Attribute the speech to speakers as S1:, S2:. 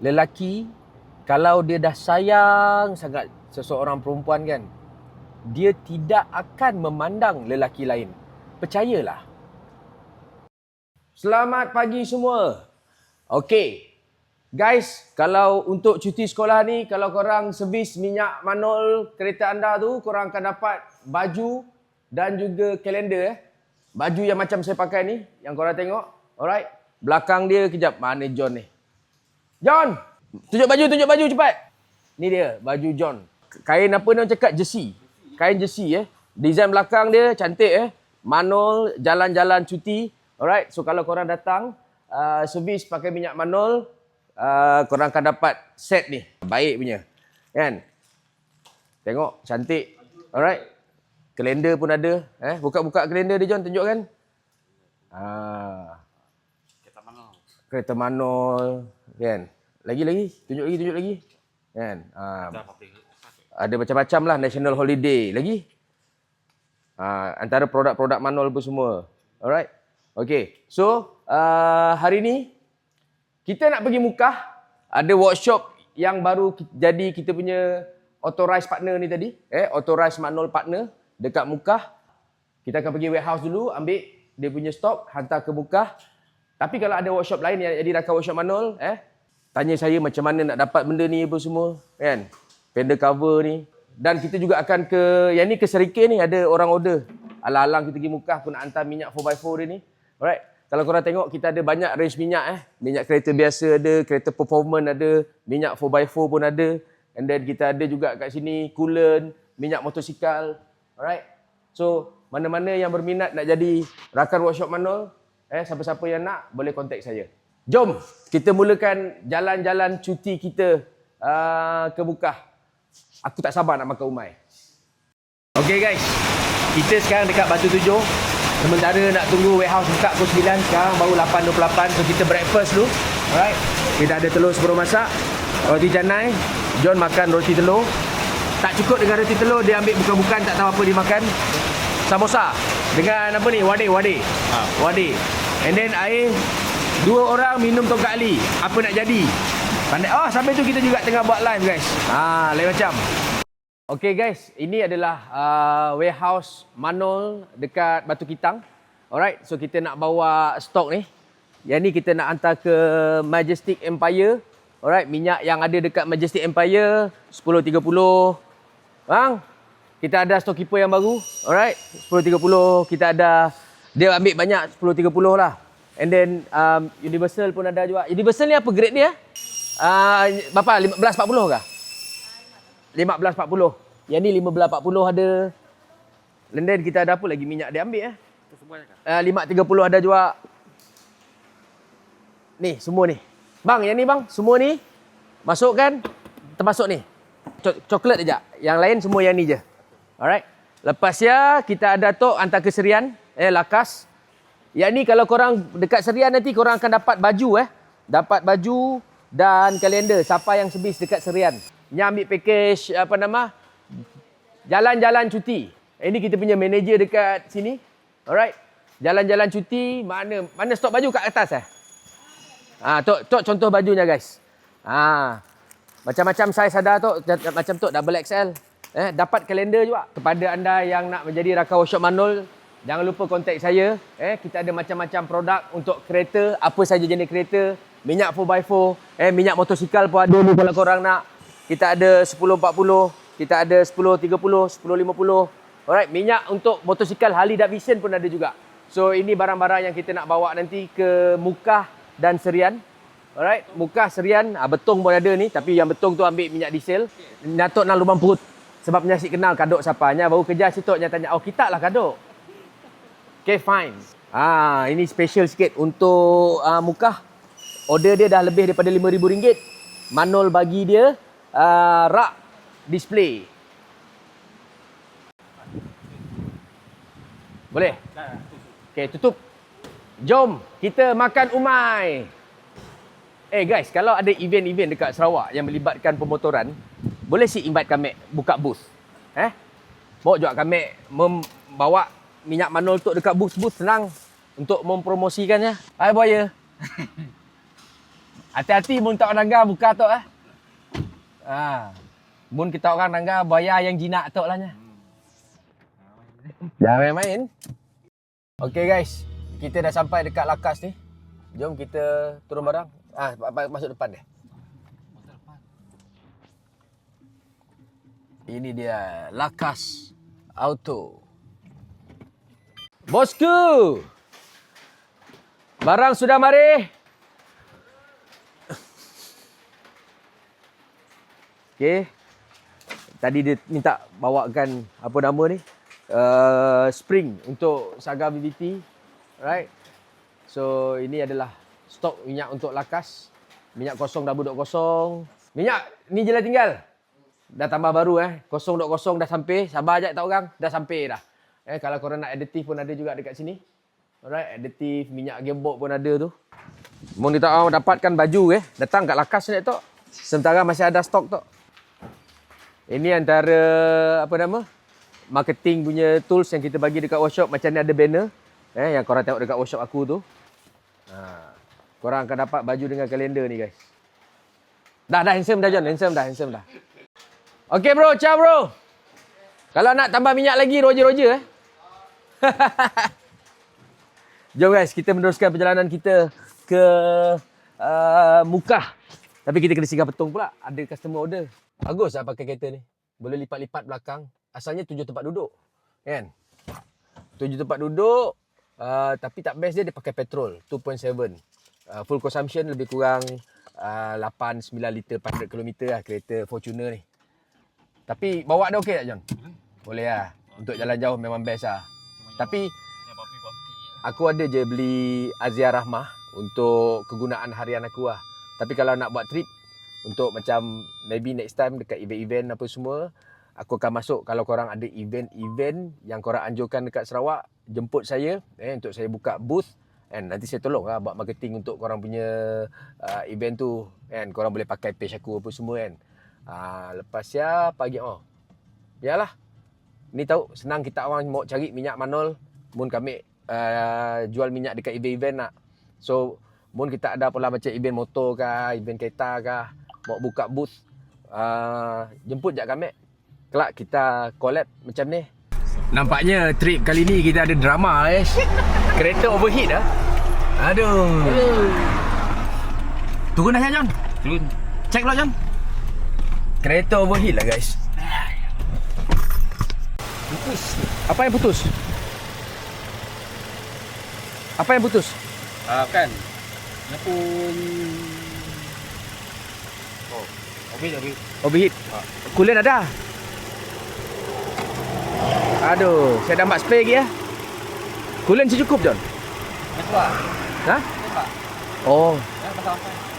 S1: lelaki kalau dia dah sayang sangat seseorang perempuan kan, dia tidak akan memandang lelaki lain. Percayalah. Selamat pagi semua. Okey. Guys, kalau untuk cuti sekolah ni, kalau korang servis minyak manol kereta anda tu, korang akan dapat baju dan juga kalender eh. Baju yang macam saya pakai ni, yang korang tengok. Alright. Belakang dia, kejap. Mana John ni? John! Tunjuk baju, tunjuk baju cepat. Ni dia, baju John. Kain apa ni orang cakap? Jersey. Kain jersey eh. Design belakang dia cantik eh. Manol, jalan-jalan cuti. Alright, so kalau korang datang, uh, servis pakai minyak manol, uh, korang akan dapat set ni. Baik punya. Kan? Tengok, cantik. Alright. Kalender pun ada. Eh, buka-buka kalender dia John, tunjuk kan? Ah.
S2: Kereta mana?
S1: Kereta manol. Kan? Lagi-lagi. Tunjuk lagi, tunjuk lagi. Kan?
S2: Public.
S1: ada macam-macam lah national holiday lagi. Uh, antara produk-produk Manol pun semua. Alright. Okay. So, uh, hari ni kita nak pergi Mukah. Ada workshop yang baru jadi kita punya authorized partner ni tadi. Eh, authorized Manol partner dekat Mukah. Kita akan pergi warehouse dulu, ambil dia punya stok, hantar ke Mukah. Tapi kalau ada workshop lain yang jadi rakan workshop Manol, eh, tanya saya macam mana nak dapat benda ni apa semua, kan? Fender cover ni. Dan kita juga akan ke, yang ni ke Serikir ni ada orang order. Alang-alang kita pergi Mukah pun nak hantar minyak 4x4 dia ni. Alright. Kalau korang tengok kita ada banyak range minyak eh. Minyak kereta biasa ada, kereta performance ada, minyak 4x4 pun ada. And then kita ada juga kat sini coolant, minyak motosikal. Alright. So, mana-mana yang berminat nak jadi rakan workshop Manol, eh siapa-siapa yang nak boleh kontak saya. Jom kita mulakan jalan-jalan cuti kita uh, ke Mukah. Aku tak sabar nak makan umai. Okay guys, kita sekarang dekat Batu Tujuh. Sementara nak tunggu warehouse buka pukul 9, sekarang baru 8.28. So kita breakfast dulu. Alright. Kita ada telur sebelum masak. Roti canai. John makan roti telur. Tak cukup dengan roti telur, dia ambil bukan-bukan tak tahu apa dia makan. Samosa. Dengan apa ni? Wadi, wadi.
S2: Ha.
S1: Wadi. And then air. Dua orang minum tongkat ali. Apa nak jadi? Pandai. Oh, sampai tu kita juga tengah buat live guys. Ah, lain macam. Okay guys, ini adalah uh, warehouse Manol dekat Batu Kitang. Alright, so kita nak bawa stok ni. Yang ni kita nak hantar ke Majestic Empire. Alright, minyak yang ada dekat Majestic Empire 10.30. Bang, kita ada storekeeper yang baru. Alright, 10.30 kita ada dia ambil banyak 10.30 lah. And then um, Universal pun ada juga. Universal ni apa grade dia? Uh, berapa? 15.40 kah? 15.40. Yang ni 15.40 ada. Then kita ada apa lagi minyak dia ambil eh.
S2: Kan?
S1: Uh, 5.30 ada juga. Ni semua ni. Bang yang ni bang, semua ni masukkan termasuk ni. Co- coklat aja. Yang lain semua yang ni je. Alright. Lepas ya kita ada tok hantar ke Serian, eh Lakas. Yang ni kalau korang dekat Serian nanti korang akan dapat baju eh. Dapat baju dan kalender siapa yang servis dekat Serian. Yang ambil package apa nama? Jalan-jalan cuti. Ini kita punya manager dekat sini. Alright. Jalan-jalan cuti, mana mana stok baju kat atas eh? Ah, tok tok contoh bajunya guys. Ah. Macam-macam saiz ada tok, macam tok double XL. Eh, dapat kalender juga kepada anda yang nak menjadi rakan workshop Manol. Jangan lupa kontak saya. Eh, kita ada macam-macam produk untuk kereta, apa saja jenis kereta, minyak 4x4, eh minyak motosikal pun ada ni kalau korang nak. Kita ada 1040, kita ada 1030, 1050. Alright, minyak untuk motosikal Harley Davidson pun ada juga. So ini barang-barang yang kita nak bawa nanti ke Mukah dan Serian. Alright, Mukah Serian, ah, betong pun ada ni tapi yang betong tu ambil minyak diesel. Natok nang lubang perut. Sebab nyasik kenal kadok siapa. Nya baru kerja situ nya tanya, "Oh, kita lah kadok." Okay, fine. Ah, ini special sikit untuk uh, Mukah. Order dia dah lebih daripada RM5,000. Manol bagi dia uh, rak display. Boleh? Okay, tutup. Jom kita makan umai. Eh guys, kalau ada event-event dekat Sarawak yang melibatkan pemotoran, boleh si invite kami buka booth. Eh? Bawa juga kami membawa minyak manol tu dekat booth-booth senang untuk mempromosikannya. Hai buaya. Hati-hati mun tak nangga buka tok ah. Ha. Mun kita orang nangga bayar yang jinak tok lah nya. Jangan main-main. Okay guys, kita dah sampai dekat lakas ni. Jom kita turun barang. Ah, masuk depan dia. Ini dia Lakas Auto. Bosku. Barang sudah mari. Okey. Tadi dia minta bawakan apa nama ni? Uh, spring untuk Saga BBT. Right? So ini adalah stok minyak untuk lakas. Minyak kosong dah duduk kosong. Minyak ni je lah tinggal. Dah tambah baru eh. Kosong duk kosong dah sampai. Sabar je tak orang. Dah sampai dah. Eh kalau korang nak additif pun ada juga dekat sini. Alright, additif minyak gembok pun ada tu. Mau kita orang dapatkan baju eh. Datang kat lakas ni tok. Sementara masih ada stok tok. Ini antara apa nama? Marketing punya tools yang kita bagi dekat workshop macam ni ada banner eh yang korang tengok dekat workshop aku tu. Ha. Korang akan dapat baju dengan kalender ni guys. Dah dah handsome dah John, handsome dah, handsome dah. Okay bro, ciao bro. Kalau nak tambah minyak lagi roger-roger eh. Jom guys, kita meneruskan perjalanan kita ke uh, Mukah. Tapi kita kena singgah petung pula. Ada customer order. Bagus lah pakai kereta ni. Boleh lipat-lipat belakang. Asalnya tujuh tempat duduk. Kan? Tujuh tempat duduk. Uh, tapi tak best dia, dia pakai petrol. 2.7. Uh, full consumption lebih kurang uh, 8-9 liter per 100 km lah kereta Fortuner ni. Tapi bawa dia okey tak John? Boleh lah. Untuk jalan jauh memang best lah. Tapi aku ada je beli Azia Rahmah untuk kegunaan harian aku lah. Tapi kalau nak buat trip untuk macam maybe next time dekat event-event apa semua, aku akan masuk kalau korang ada event-event yang korang anjurkan dekat Sarawak, jemput saya eh untuk saya buka booth and nanti saya tolong lah buat marketing untuk korang punya uh, event tu kan korang boleh pakai page aku apa semua kan. Uh, lepas ya pagi oh. Yalah. Ni tahu senang kita orang mau cari minyak manol mun kami uh, jual minyak dekat event-event nak. So mun kita ada pula macam event motor kah, event kereta kah, mau buka booth uh, jemput je kami. Kelak kita collab macam ni. Nampaknya trip kali ni kita ada drama eh. Kereta overheat ah. Aduh. Turun dah John.
S2: Turun.
S1: Check pula John. Kereta overheat lah guys.
S2: Putus.
S1: Apa yang putus? Apa yang putus?
S2: Ah kan. Dia pun Oh, habis habis.
S1: Overheat. Coolant ada. Aduh, saya dah mak spare lagi ya. Coolant cukup John.
S2: Dah keluar.
S1: Ha?
S2: Nampak.
S1: Oh,
S2: Ya.